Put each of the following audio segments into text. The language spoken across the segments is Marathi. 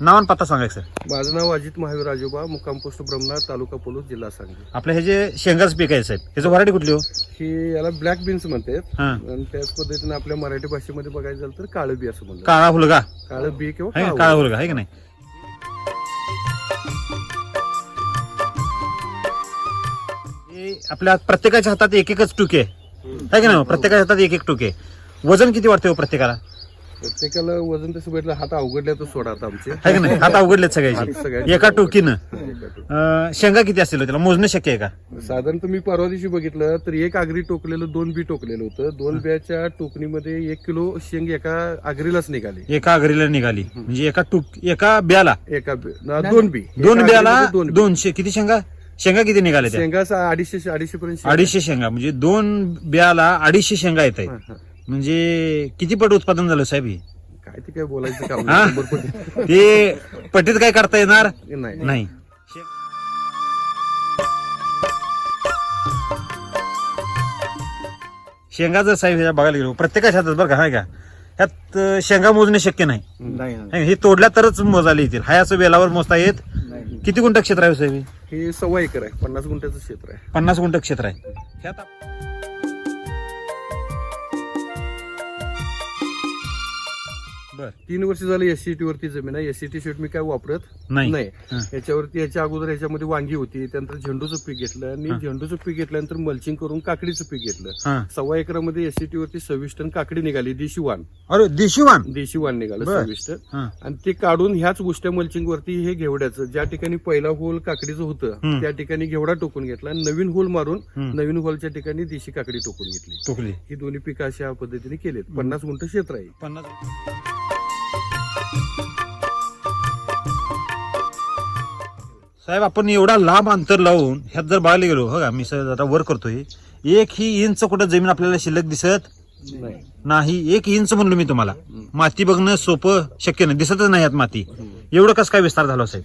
नाव आणि पत्ता सांगा सर माझं नाव अजित महावीर राजोबा मुक्काम पोस्ट ब्रह्मनाथ तालुका पोलूस जिल्हा सांगली. आपलं हे जे शेंगाच पीक आहे साहेब ह्याचं व्हरायटी कुठली हो? ही याला ब्लॅक बीन्स म्हणतात. हा. आणि त्याच पद्धतीने आपल्या मराठी भाषेमध्ये बघायचं झालं तर काळं बी असं म्हणतात. काळा हुलगा. काळं बी किंवा आहे का काळं काळा हुलगा. आहे का नाही? हे आपल्या प्रत्येकाच्या हातात एक एकच टुके. आहे है का नाही प्रत्येकाच्या हातात एक एक टुके. वजन किती वाटते हो प्रत्येकाला? प्रत्येकाला वजन तसं भेटलं हात अवघडल्या तर सोडा आता आमचे. आहे का नाही? हात अवघडलेत हात सगळ्याचे सगळ्यांचे एका टोकीनं. अं, शेंगा किती असतील हो त्याला? मोजणं शक्य आहे का? साधारण तुम्ही परवा दिवशी बघितलं तर एक आगरी टोकलेलं दोन बी टोकलेलं होतं. दोन बियाच्या टोकणीमध्ये एक किलो शेंग एका आगरीलाच निघाली. एका अगरीला निघाली. म्हणजे एका टुक एका ब्याला? एका बी- ना, दोन बी. दोन एका ब्याला आगरीमध्ये दोन बी. दोनशे किती शेंगा? शेंगा किती निघाल्या त्या? शेंगा सा- अडीचशे अडीचशे पर्यंत शेंगा. अडीचशे शेंगा. म्हणजे दोन ब्याला अडीचशे शेंगा येत आहेत. हा, हा. म्हणजे किती पट उत्पादन झालं साहेब हे? काय ते काय बोलायचं काम हा? नाही. शंभर पट- ते पटीत काय करता येणार नाही नाही शेंगा जर साहेब ह्याच्या बघायला गेलो प्रत्येकाच्या हातात बरं का हाय का ह्यात अं, शेंगा मोजणे शक्य नाही हाय? हे तोडल्या तरच मोजायला येतील हायाचं बेलावर मोजता येत किती गुंठ क्षेत्र आहे हो साहेब हे? हे सव्वा एकर आहे पन्नास गुंठ्याचं क्षेत्र आहे पन्नास गुंठ क्षेत्र आहे ह्यात आप- तीन वर्ष झालं एससीटी वरती जमीन आहे. एससीटी शेट मी काय वापरत नाही. नाही. हा. याच्यावरती याच्या अगोदर याच्यामध्ये वांगी होती त्यानंतर झेंडूचं पीक घेतलं हा. आणि झेंडूचं पीक घेतल्यानंतर मल्चिंग करून काकडीचं पीक घेतलं. हा. सव्वा एकरामध्ये एससीटी वरती सव्वीस टन काकडी निघाली देशी वाण अरे देशीवान? देशी वाण निघालं बर. सव्वीस टन. हा. आणि ते काढून ह्याच गोष्ट्या मल्चिंग वरती हे घेवड्याचं ज्या ठिकाणी पहिला होल काकडीचं होतं. त्या ठिकाणी घेवडा टोकून घेतला आणि नवीन होल मारून हम्म. नवीन होलच्या ठिकाणी देशी काकडी टोकून घेतली. टोकली. ही दोन्ही पिकं अशा पद्धतीने केलेत. पन्नास गुंठ क्षेत्र आहे. पन्नास साहेब आपण एवढा लांब अंतर लावून ह्यात जर बघायला गेलो हो का मी सर आता वर करतोय. एक ही इंच कुठं जमीन आपल्याला शिल्लक दिसत नाही. नाही. एक इंच म्हणलो मी तुम्हाला. माती बघणं सोपं शक्य नाही. दिसतच नाही यात माती. एवढं कसं काय विस्तार झाला साहेब?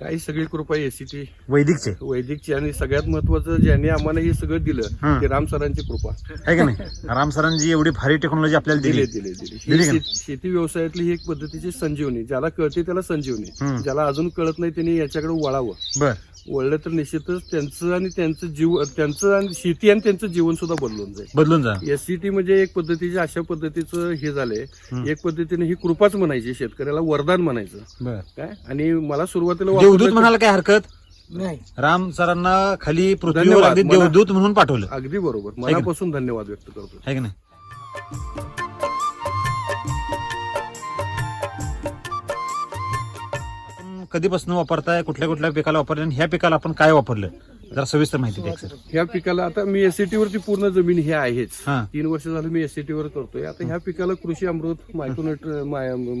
काही सगळी कृपा एसीटी वैदिकचे? वैदिकची आणि सगळ्यात महत्वाचं ज्यांनी आम्हाला हे सगळं हं. दिलं ते राम सरांची कृपा. आहे का नाही? राम सरांची एवढी भारी टेक्नॉलॉजी आपल्याला दिले. दिली दिले दिले. दिली ही का? शेत- शेती व्यवसायातली ही एक पद्धतीची संजीवनी ज्याला कळते त्याला संजीवनी. ज्याला अजून कळत नाही त्यांनी याच्याकडे वळावं. बर. वळलं तर निश्चितच त्यांचं आणि त्यांचं जीव त्यांचं आणि शेती आणि त्यांचं जीवन सुद्धा बदलून जाईल. बदलून जा एससीटी म्हणजे एक पद्धतीचे अशा पद्धतीचं हे झालंय. एक पद्धतीने ही कृपाच म्हणायची शेतकऱ्याला वरदान म्हणायचं. बर. काय? आणि मला सुरुवातीला देवदूत म्हणाला काय हरकत? नाही. राम सरांना खाली पृथ्वीवर धन्यवाद. अगदी मला- देवदूत म्हणून पाठवलं. अगदी बरोबर? मनापासून धन्यवाद व्यक्त करतो. आहे की नाही? आपण कधीपासून वापरताय कुठल्या कुठल्या पिकाला वापरलं आणि ह्या पिकाला आपण काय वापरलं? जरा सविस्तर माहिती द्या सर ह्या पिकाला आता मी एससीटी वरती पूर्ण जमीन ही आहेच. हा. तीन वर्ष झालं मी एससीटी वर करतोय. आता ह्या पिकाला कृषी अमृत मायक्रोनेट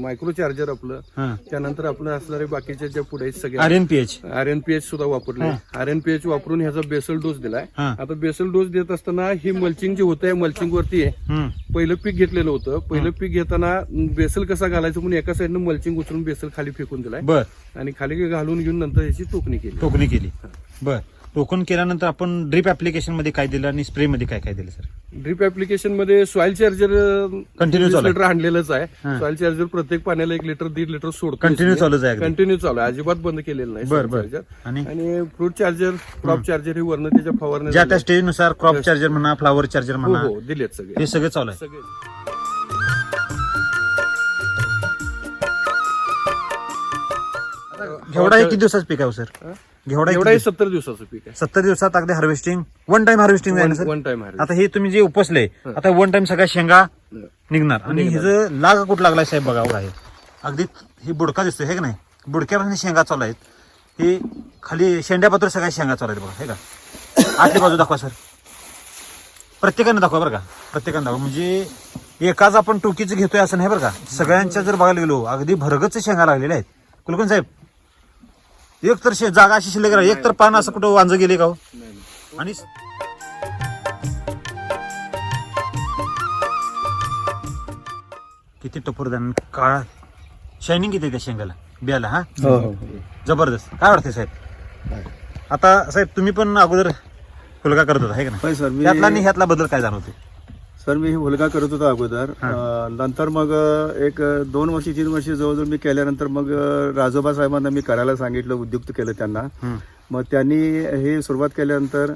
मायक्रो चार्जर आपलं. हा. त्यानंतर आपलं असणारे बाकीच्या ज्या पुढे आहेत आर सगळ्या N P H R N P H सुद्धा वापरले. आर एन पी एच वापरून ह्याचा बेसल डोस दिलाय. हा. आता बेसल डोस देत असताना ही मल्चिंग जे होतं मल्चिंग वरती आहे. पहिलं पीक घेतलेलं होतं. पहिलं पीक घेताना बेसल कसा घालायचं म्हणून एका साईडनं मल्चिंग उचलून बेसल खाली फेकून दिलाय. बर. आणि खाली घालून घेऊन नंतर याची टोकणी केली. टोकणी केली. बर. टोकन केल्यानंतर आपण ड्रीप ऍप्लिकेशनमध्ये काय दिलं आणि स्प्रे मध्ये काय काय दिलं सर ड्रिप ऍप्लिकेशनमध्ये सॉइल चार्जर चालू आहे. लिटर आणलेलंच आहे. सॉइल चार्जर प्रत्येक पाण्याला एक लिटर दीड लिटर सोडतो कंटिन्यू चालूच आहे. कंटिन्यू चालू आहे. अजिबात बंद केलेलं नाही बर बर. आणि? फ्रूट चार्जर क्रॉप चार्जर हे. वर्ण त्याच्या फवारण्या ज्या त्या. स्टेजनुसार क्रॉप चार्जर म्हणा फ्लावर चार्जर हो म्हणा हो दिलेत सगळे. हे सगळं चालू आहे. घेवडा हे किती दिवसाचं पीक आहे हो, सर? घेवडा एवढा सत्तर दिवसाचं पीक आहे. सत्तर दिवसात अगदी हार्वेस्टिंग वन टाइम हार्वेस्टिंग आहे ना सर? वन टाइम आहे आता हे तुम्ही जे उपसले आता वन टाइम सगळ्या शेंगा निघणार. आणि हे जर लाग कुठं लागलाय साहेब बघा बघा हे. अगदी हे बुडका दिसतोय हे का नाही? बुडक्यापासून शेंगा चालू आहेत. हे खाली शेंड्यापात्र सगळ्या शेंगा चालू आहेत बघा हे का? आतली बाजू दाखवा सर. प्रत्येकाने दाखवा बरं का? प्रत्येकाने दाखवा. म्हणजे एकाच आपण टोकीच घेतोय असं नाही बरं का? सगळ्यांच्या जर बघायला गेलो अगदी भरगच शेंगा लागलेल्या आहेत. कुलकर्णी साहेब एक तर शे- जागा अशी शिल्लक राहिली, एक तर पान असं कुठं वांज गेले का हो? आणि किती टपोरदान काळा शायनिंग किती आहे त्या शेंगाला बियाला हा? जबरदस्त. काय वाटतंय साहेब? आता साहेब तुम्ही पण अगोदर फुलका करत होता है का होय सर नाही मी त्यातला आणि ह्यातला बदल काय जाणवते सर मी हुलगा करत होतो अगोदर अं, नंतर मग अं, एक अं, दोन वर्ष तीन वर्ष जवळजवळ मी केल्यानंतर मग अं, राजोबा साहेबांना मी करायला सांगितलं उद्युक्त केलं त्यांना हम्म. मग त्यांनी हे सुरुवात केल्यानंतर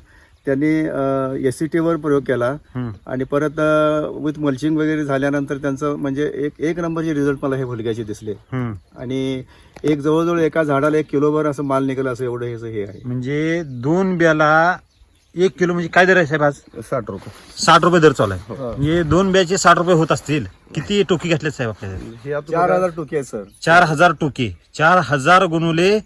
त्यांनी एस सी टीवर प्रयोग केला हम्म. आणि परत विथ मल्चिंग वगैरे झाल्यानंतर त्यांचं म्हणजे एक एक नंबरचे रिझल्ट मला हे हुलग्याचे दिसले हम्म. आणि एक जवळजवळ एका झाडाला एक किलोभर असं माल निघाला असं एवढं हे हे आहे म्हणजे दोन ब्याला एक किलो म्हणजे काय दर आहे साहेब आज? साठ रुपये. साठ रुपये दर चालू आहे. म्हणजे दोन ब्याचे साठ रुपये होत असतील किती टोकी घेतलेत साहेब आपल्याला हे आता चार बघा, हजार टोके आहे सर. चार हजार टोकी. चार हजार गुणुले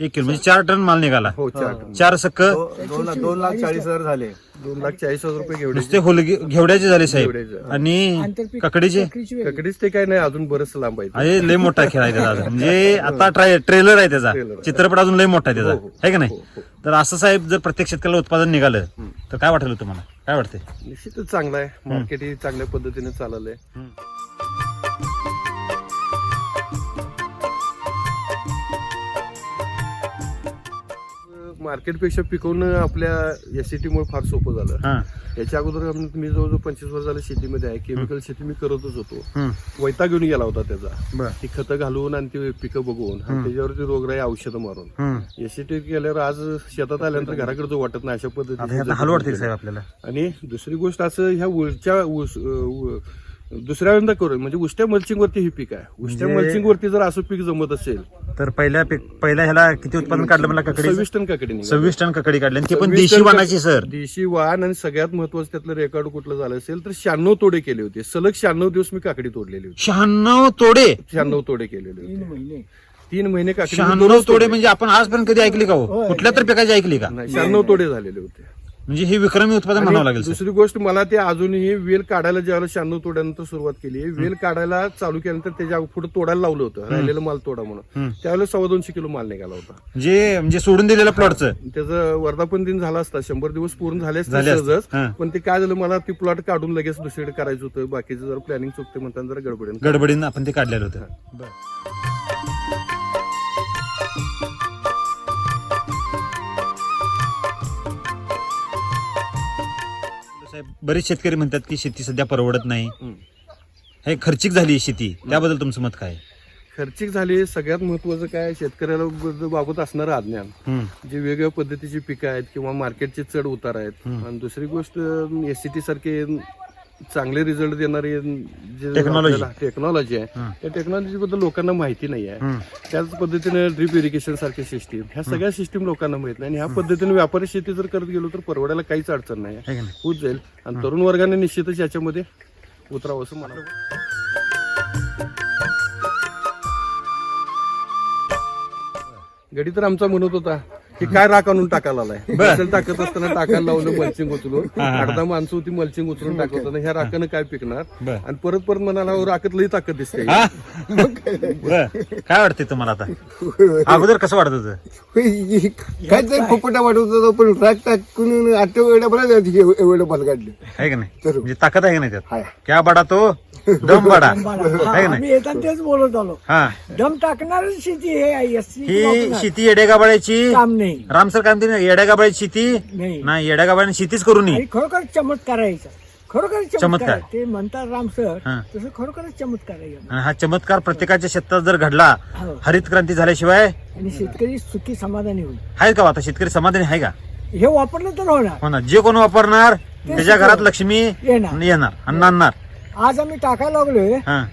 एक किलो म्हणजे चार टन माल निघाला. हो चार टन. चार सक्क दो- दोन दोन लाख चाळीस हजार झाले. दोन लाख चाळीस हजार रुपये घेवडे नुसते घेवड्याचे झाले साहेब. घेवड्याचे. आणि ककडीचे? ककडीच ते काय नाही अजून बरंच लांब आहे अरे लय मोठा खेळ आहे त्याचा. म्हणजे आता ट्राय ट्रेलर आहे त्याचा. आहे. चित्रपट अजून लय मोठा आहे त्याचा. हो, हो. आहे का नाही? हो, हो. तर असं साहेब जर प्रत्येक शेतकऱ्याला उत्पादन निघालं तर काय वाटेल तुम्हाला? काय वाटतंय? निश्चितच चांगला आहे. मार्केट ही चांगल्या पद्धतीने चाललंय मार्केटपेक्षा पिकवणं आपल्या एस मुळे फार सोपं झालं. हा. याच्या अगोदर आम- मी जवळजवळ पंचवीस वर्ष झालं शेतीमध्ये आहे. केमिकल शेती मी करतच होतो. हम्म. वैता घेऊन गेला होता त्याचा. बर. ती खतं घालून आणि ती पिकं बघून आणि त्याच्यावरती रोगराई औषधं मारून. हम्म. एसीटी केल्यावर आज शेतात आल्यानंतर घराकडे जो वाटत नाही. अशा आता पद्धतीने आता हलू वाटतील साहेब आपल्याला. आणि दुसरी गोष्ट असं ह्या उलच्या दुसऱ्यांदा करू. म्हणजे उष्ट्या मल्चिंग वरती ही पीक आहे. उष्ट्या म्हणजे- मल्चिंग वरती जर असं पीक जमत असेल तर पहिल्या पीक पहिल्या ह्याला किती उत्पादन काढलं मला ककडी? सव्वीस टन काकडी निघाली. सव्वीस टन ककडी काढली. आणि ते पण 26 देशी वाणाची सर. देशी वाण आणि सगळ्यात महत्वाचं त्यातलं रेकॉर्ड कुठलं झालं असेल तर शहाण्णव तोडे केले होते. सलग शहाण्णव दिवस मी काकडी तोडलेली होती. शहाण्णव तोडे? शहाण्णव तोडे केलेले होते. तीन महिने. काकडी शहाण्णव तोडे म्हणजे आपण आजपर्यंत कधी ऐकली का हो? कुठल्या तर पिकाची ऐकली का? नाही, शहाण्णव तोडे झालेले होते. म्हणजे हे विक्रमी उत्पादन आणि म्हणावं लागेल सर. दुसरी गोष्ट मला ते अजूनही वेल काढायला ज्यावेळेला शहाण्णव तोड्यानंतर सुरुवात केली. वेल काढायला चालू केल्यानंतर त्याच्या पुढे तोडायला लावलं होतं राहिलेलं माल तोडा म्हणून. त्यावेळेला सव्वा दोनशे किलो माल निघाला होता. जे म्हणजे सोडून दिलेलं प्लॉटचं. त्याचं वर्धापन दिन झाला असता शंभर दिवस पूर्ण झाले असते झाले असते. सहजच हा. पण ते काय झालं मला ती प्लॉट काढून लगेच दुसरीकडे करायचं होतं. बाकीचं जर प्लॅनिंग चुकते म्हणताना जरा गडबडीन गडबडीनं आपण ते काढलेलं होतं. साहेब बरेच शेतकरी म्हणतात की शेती सध्या परवडत नाही. हे खर्चिक झाली शेती. त्याबद्दल तुमचं मत काय? खर्चिक झाली सगळ्यात महत्वाचं काय शेतकऱ्याला बाबत असणारं अज्ञान. जे वेगवेगळ्या पद्धतीची पिकं आहेत किंवा मार्केटचे चढ उतार आहेत. आणि दुसरी गोष्ट एससीटी सारखे चांगले रिझल्ट देणारे जे. टेक्नॉलॉजी आहे. त्या टेक्नॉलॉजी बद्दल लोकांना माहिती नाही आहे. त्याच पद्धतीने ड्रीप इरिगेशन सारखे सिस्टीम ह्या सगळ्या सिस्टीम लोकांना माहीत नाही आणि ह्या पद्धतीने व्यापारी शेती जर करत गेलो तर परवडायला काहीच अडचण नाही? होत जाईल आणि तरुण वर्गाने निश्चितच याच्यामध्ये उतरावं असं मला. गडी तर आमचा म्हणत होता की काय राख आणून टाकायला आलाय? टाकत असताना टाकायला लावलं मल्चिंग उचलून. अर्धा माणसं होती मल्चिंग उचलून टाकत होता. ह्या राखानं काय पिकणार? बर. आणि परत परत म्हणाला "अहो, राखत लई ताकद दिसते? बर. काय वाटतंय तुम्हाला आता? अगोदर कसं वाटत होतं? काय तरी फुपटा वाटत होता पण राग टाकून आठवड्यापर्यंत एवढं बल काढलं. आहे का नाही? म्हणजे ताकद आहे का नाही त्यात. क्या बडा तो? दम बडा. आहे का नाही? आम्ही येताना तेच बोलत आलो. हा. दम टाकणारच शेती हे. शेती येड्यागाबाळ्याची काम नाही. राम सर काय म्हणते येड्यागाबाळ्याची शेती? नाही. नाही शेतीच करू नये आणि खरोखर चमत्कार आहे याचा. खरोखर चमत्कार. चमत्कार. ते म्हणतात राम सर हा. तसं खरोखरच चमत्कार आहे. आणि हा चमत्कार प्रत्येकाच्या शेतात जर घडला हो. हरित क्रांती झाल्याशिवाय आणि शेतकरी सुखी समाधानी होईल. आहे का हो आता शेतकरी समाधानी? आहे का? हे वापरलं तर होणार. हो ना. जे कोण वापरणार त्याच्या घरात लक्ष्मी येणार. येणार आणि नांदणार आज आम्ही टाकायला लागलोय. हा.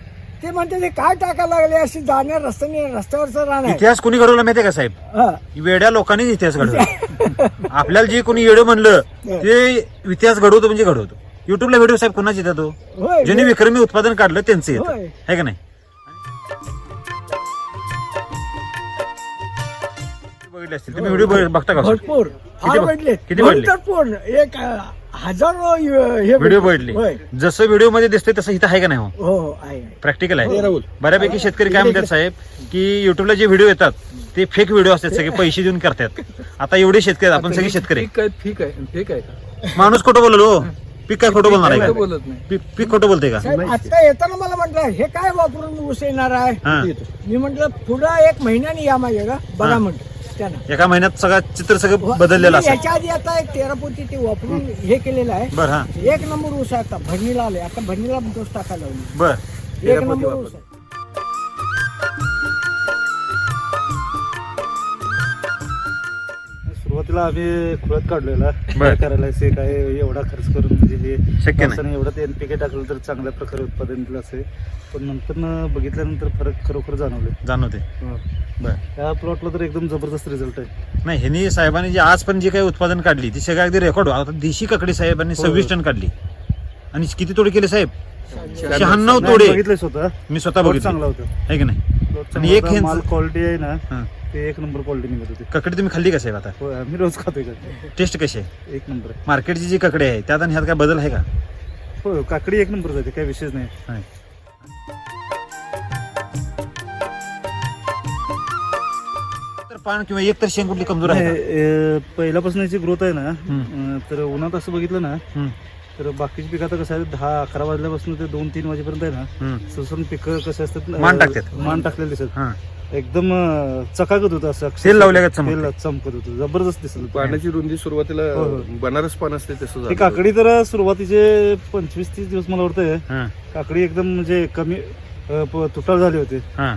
ते म्हणते ते काय टाकायला लागले? अशी जाण्या रस्त्याने रस्त्यावरचं राहणार इतिहास कोणी घडवला माहितीये का साहेब? हा. वेड्या लोकांनीच इतिहास घडवला. आपल्याला जे कोणी येडं म्हणलं ते इतिहास घडवतो म्हणजे घडवतो. युट्यूबला व्हिडिओ साहेब कोणाच येतात तो होय ज्यांनी विक्रमी उत्पादन काढलं त्यांचं येतं होय. आहे का नाही? बघितले असतील. तुम्ही व्हिडिओ बघता का? भरपूर. बघ- किती वाढले? पूर्ण. एक अं, हजारो हे व्हिडिओ. होय बघितले. जसं व्हिडिओमध्ये दिसतंय तसं इथं आहे का नाही हो? हो हो आहे. आहे. प्रॅक्टिकल आहे बऱ्यापैकी शेतकरी काय म्हणतात साहेब की युट्यूबला जे व्हिडिओ येतात ते फेक व्हिडिओ असतात सगळे पैसे देऊन करतात. आता एवढे शेतकरी आहेत, आपण सगळे शेतकरी. ठीक आहे ठीक आहे ठीक आहे माणूस खोटं बोललो. हो. पीक काय खोटं बोलणार आहे का? बोलत नाही. पीक पीक खोटं बोलते का? साहेब आता येताना मला म्हटलं हे काय वापरून ऊस येणार आहे? हा. मी म्हटलं पुढं एक महिन्याने या माझ्या का? बघा म्हटलं. त्यानं एका महिन्यात सगळं चित्र सगळं बदललेलं मी असं याच्या आधी आता एक तेरा पोती ते वापरून हे. केलेलं आहे. बर हा. एक नंबर ऊस आहे आता भरणीला आले आता भरणीला डोस टाकायला लावली बर. एक नंबर ऊस आहे. सुरुवातीला आम्ही खुळत काढलेला. काय करायला असे काय एवढा खर्च करून म्हणजे हे शक्य नाही. एवढं ते एनपीके टाकलं तर चांगल्या प्रकारे उत्पादन दिलं असे पण नंतर बघितल्यानंतर फरक खरोखर जाणवले. जाणवते. बर. त्या प्लॉटला तर एकदम जबरदस्त रिझल्ट आहे. नाही ह्यांनी साहेबांनी जे आज पण जे काही उत्पादन काढली ती सगळं अगदी रेकॉर्ड आता देशी ककडी साहेबांनी सव्वीस टन काढली. आणि किती तोडे केले साहेब? शहाण्णव नाही, तोडे. बघितलंय स्वतः. मी स्वतः प्लॉट बघितलं. चांगला होता. आहे की नाही? प्लॉट आणि चांगला एक होता. ह्यांचं- माल क्वालिटी आहे ना. हा. ते एक नंबर क्वालिटी निघत होती ककडी तुम्ही खाल्ली का साहेब आता होय आम्ही रोज खातोय का टेस्ट कशी आहे एक नंबर आहे मार्केटची जी ककडी आहे त्यात आणि ह्यात काय बदल आहे का हो काकडी एक नंबर जाते काही विशेष नाही नाही. तर पान किंवा एक तर शेंग कुठली कमजोर आहे का? नाही, अं, पहिल्यापासून ग्रोथ आहे ना हम्म. अं, तर उन्हात असं बघितलं ना हम्म, तर बाकीची पिकं आता कसं आहे दहा अकरा वाजल्यापासून ते दोन तीन वाजेपर्यंत आहे ना हम्म. ससून पिकं कसे असतात मान टाकतात. मान टाकलेले दिसत हा. एकदम चकाकत होतं असं तेल लावल्यागत चमकतं. तेल चमकत होतं. जबरदस्त दिसत होतं. पाण्याची रुंदी सुरुवातीला हो, हो. बनारस पान असते तसं झालं काकडी तर सुरुवातीचे पंचवीस तीस दिवस मला वाटतंय. हा, काकडी एकदम म्हणजे कमी अं, प- तुटाळ झाले होते. हा.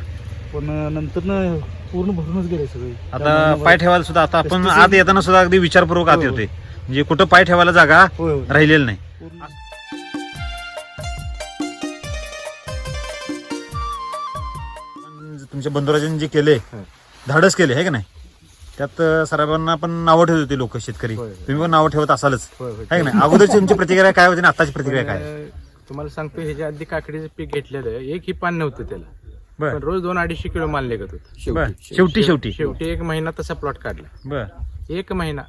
पण नंतर ना पूर्ण भरूनच गेले सगळे. आता पाय ठेवायला सुद्धा आता आपण आत येताना सुद्धा अगदी विचारपूर्वक आत हो, हो. येतोय. म्हणजे कुठं पाय ठेवायला जागा होय होय. राहिलेली नाही. पूर्ण- तुमच्या बंधुराजांनी जे केले धाडस केले आहे का नाही? त्यात अं, सर्वांना पण नावं ठेवत होती लोक शेतकरी. तुम्ही पण नावं ठेवत असालच. आहे का नाही? अगोदरची तुमची प्रतिक्रिया काय होती आणि आताची प्रतिक्रिया काय? पण, तुम्हाला सांगतो ह्याच्या आधी काकडीचं पीक घेतलेलं एक ही पान नव्हतं त्याला. बर. पण रोज दोन अडीचशे किलो माल निघत होत. शेवटी शेवटी. शेवटी एक महिना तसा प्लॉट काढला. बर. एक महिना.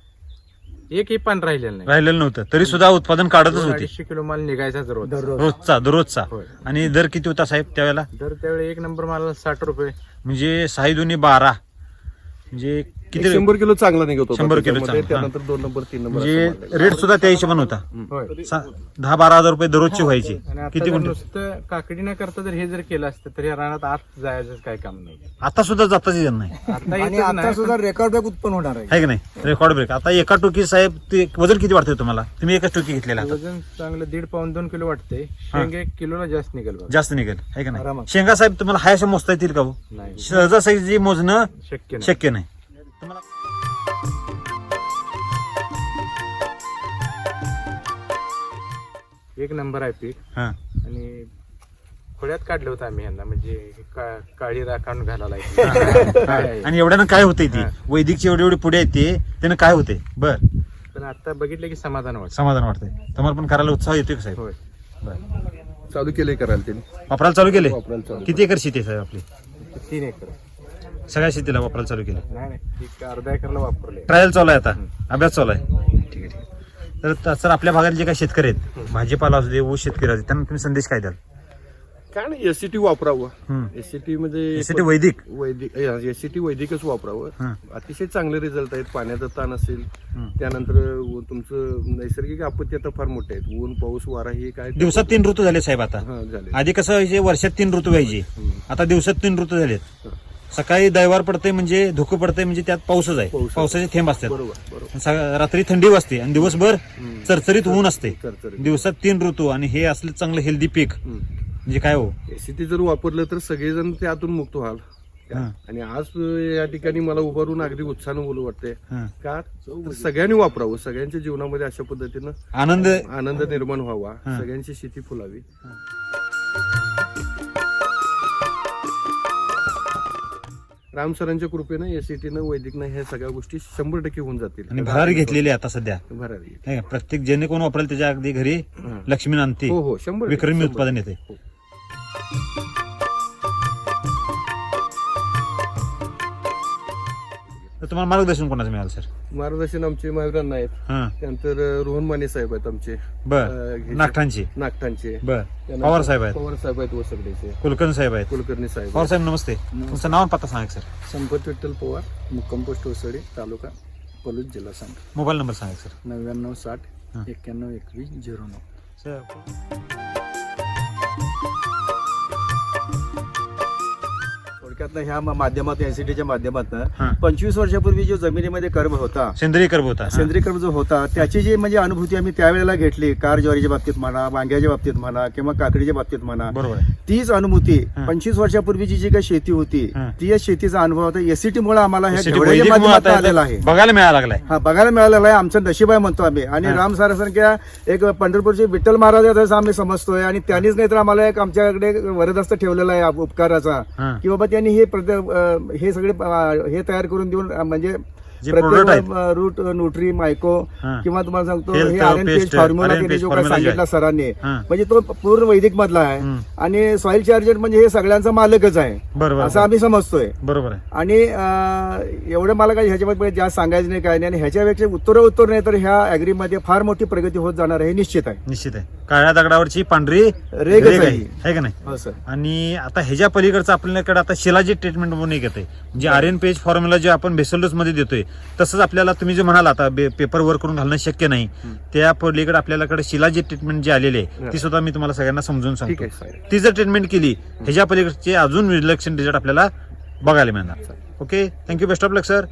एक ही पान राहिलेलं नाही. राहिलेलं नव्हतं. तरी सुद्धा उत्पादन काढतच दोन होते अडीचशे किलो माल निघायचाच रोज रोजचा दररोजचा. होय. आणि दर किती होता साहेब त्यावेळेला? दर त्यावेळी एक नंबर मालाला साठ रुपये. म्हणजे सहा दोन्ही बारा. म्हणजे किती शंभर किलो चांगला निघत शंभर किलो त्याच्यामध्ये. चांगला, त्यानंतर दोन नंबर तीन नंबर म्हणजे असं. रेट सुद्धा त्या हिशोबाने होता. होय. सा- दहा बारा हजार रुपये दररोजची व्हायची. आणि आता किती जर गुंठ? नुसतं काकडी न करता जर हे जर केलं असतं तर या रानात आत जायचं काय काम नाही. आता सुद्धा जाताच येत नाही. आता आणि येतच आता नाही. सुद्धा रेकॉर्ड बॅक उत्पन्न होणार आहे. आहे की नाही? रेकॉर्ड ब्रेक आता एका टोकी साहेब ते वजन किती वाटतंय तुम्हाला? तुम्ही एकच टोकी घेतलेला आता. वजन चांगलं दीड पाऊन दोन किलो वाटते शेंग एक किलोला जास्त निघेल बघा. जास्त निघेल. आहे का नाही? आरामात. शेंगा साहेब तुम्हाला हाय अशा मोजता येतील का हो? नाही. सहजासहजी मोजणं शक्य नाही. शक्य नाही. तुम्हाला एक नंबर आहे पीक हा. आणि खोड्यात काढलं होतं आम्ही यांना म्हणजे का- काळी राखाण घालायला. आणि एवढ्यानं काय होतंय ती? हा. वैदिकची एवढी एवढी पुढे आहेत ते त्यानं काय होते बर. पण आता बघितलं की समाधान वाटत. समाधान वाटतंय. तुम्हाला पण करायला उत्साह येतोय का साहेब? होय. चालू केले करायला त्यांनी. वापरायला चालू केले वापरायला चालू किती एकर शेती आहे साहेब आपली? तीन एकर. सगळ्या शेतीला वापरायला चालू केलं. नाही नाही. एक अर्धा एकरला वापरले. ट्रायल चालू आहे आता. अभ्यास चालू आहे. ठीक आहे ठीक आहे. तर त- सर आपल्या भागात जे काही शेतकरी आहेत भाजीपाला असू दे ऊस शेतकरी असू दे त्यांना तुम्ही संदेश काय द्याल? काय नाही एससीटी वापरावं. हम्म. एससीटी मध्ये यासाठी वैदिक? वैदिक एससीटी वैदिकच वापरावं. हं. अतिशय चांगले रिझल्ट आहेत पाण्याचा ताण असेल हं. त्यानंतर तुमचं नैसर्गिक आपत्ती आता फार मोठे आहेत. ऊन पाऊस वारा हे काय दिवसात तीन ऋतू झाले साहेब आता. हा झाले. आधी कसं वर्षात तीन ऋतू व्हायचे. आता दिवसात तीन ऋतू झालेत. सकाळी दैवार पडते म्हणजे धुकं पडते म्हणजे त्यात पाऊसच आहे. पाऊस आहे. पावसाचे थेंब असतात. बरोबर बरोबर. स- रात्री थंडी वाजते आणि दिवसभर चरचरीत ऊन असते. चरचरीत. दिवसात तीन ऋतू आणि हे असले चांगलं हेल्दी पीक. म्हणजे काय हो? एसीटी जर वापरलं तर सगळेजण त्यातून मुक्त व्हाल. हं. आणि आज या ठिकाणी मला उभारून अगदी उत्साहानं बोलू वाटते हं. का? तर सगळ्यांनी वापरावं. सगळ्यांच्या जीवनामध्ये अशा पद्धतीनं आनंद. आनंद निर्माण व्हावा. सगळ्यांची शेती फुलावी. राम सरांच्या कृपेनं एसीटीनं वैदिकनं ह्या सगळ्या गोष्टी शंभर टक्के होऊन जातील. आणि भरारी घेतलेली आहे आता सध्या. भरारी नाही का? प्रत्येक जेणे कोण वापरेल त्याच्या अगदी घरी लक्ष्मी आणते. हो हो शंभर टक्के, विक्रमी शंभर. उत्पादन येते. हो. तर तुम्हाला मार्गदर्शन कोणाचं मिळालं सर? मार्गदर्शन आमचे महावीरांना आहेत. हा. त्यानंतर अं, रोहन माने साहेब आहेत आमचे. बर. अं. नागठाणचे. नागठाणचे. बर. त्यानंतर पवार साहेब आहेत. पवार साहेब आहेत वसगडेचे कुलकर्णी साहेब आहेत. कुलकर्णी साहेब पवार साहेब नमस्ते. तुमचं नाव आणि पत्ता सांगा सर. संपत विठ्ठल पवार मुक्काम पोस्ट वसडी तालुका पलूस जिल्हा सांग मोबाईल नंबर सांगा सर. नव्याण्णव. साठ एक्क्याण्णव एकवीस झिरो नऊ. सर याच्यातनं ह्या म- माध्यमातून एनसीटीच्या. माध्यमातून पंचवीस वर्षापूर्वी जो जमिनीमध्ये कर्म होता सेंद्रिय कर्ब होता. सेंद्रिय कर्म जो होता त्याची जी म्हणजे अनुभूती आम्ही त्यावेळेला घेतली कार ज्वारीच्या बाबतीत म्हणा वांग्याच्या बाबतीत म्हणा किंवा काकडीच्या बाबतीत म्हणा बरोबर तीच अनुभूती. पंचवीस वर्षापूर्वीची जी काही शेती होती. ती शेतीचा अनुभव होता एसीटी मुळे आम्हाला आलेला आहे बघायला मिळायला लागलाय हा बघायला मिळालेला आहे आमचं नशीब आहे म्हणतो आम्ही आणि. राम सारसारख्या एक पंढरपूरचे विठ्ठल महाराज आम्ही समजतोय आणि त्यांनीच नाही तर आम्हाला एक आमच्याकडे वरदस्त ठेवलेला आहे उपकाराचा. की बाबा त्यांनी हे प्रद हे सगळे हे तयार करून देऊन म्हणजे आहेत. Root nutri myco. किंवा तुम्हाला सांगतो हे आर एन paste, फॉर्म्युला जो काय जे सांगितला. सरांनी. म्हणजे तो पूर्ण वैदिक मधला आहे. आणि सॉइल चार्जर म्हणजे हे सगळ्यांचा मालकच आहे. बरोबर असं आम्ही समजतोय. बरोबर आणि एवढं मला काही ह्याच्याबद्दल जास्त सांगायचं नाही काय नाही. आणि ह्याच्यापेक्षा उत्तर उत्तर नाही तर ह्या ऍग्रीमध्ये फार मोठी प्रगती होत जाणार आहे हे निश्चित आहे. निश्चित आहे. काळ्या दगडावरची पांढरी रेघ आहे. का नाही? हो आणि आता ह्याच्या पलीकडचं आपल्याकडे आता शिलाजी ट्रीटमेंट म्हणून एक येते जे आर एन पेज फॉर्म्युला जे आपण बेसोल्डोस मध्ये देतोय तसंच आपल्याला तुम्ही जे म्हणाल आता पेपर वर करून घालणं शक्य नाही त्या पलीकडे आपल्याकडे शिलाजी ट्रीटमेंट जी आलेली आहे ती सुद्धा मी तुम्हाला सगळ्यांना समजून सांगतो. ती जर ट्रीटमेंट केली ह्याच्या पलीकडचे अजून विलक्षण रिझल्ट आपल्याला बघायला मिळणार. Okay thank you best of luck sir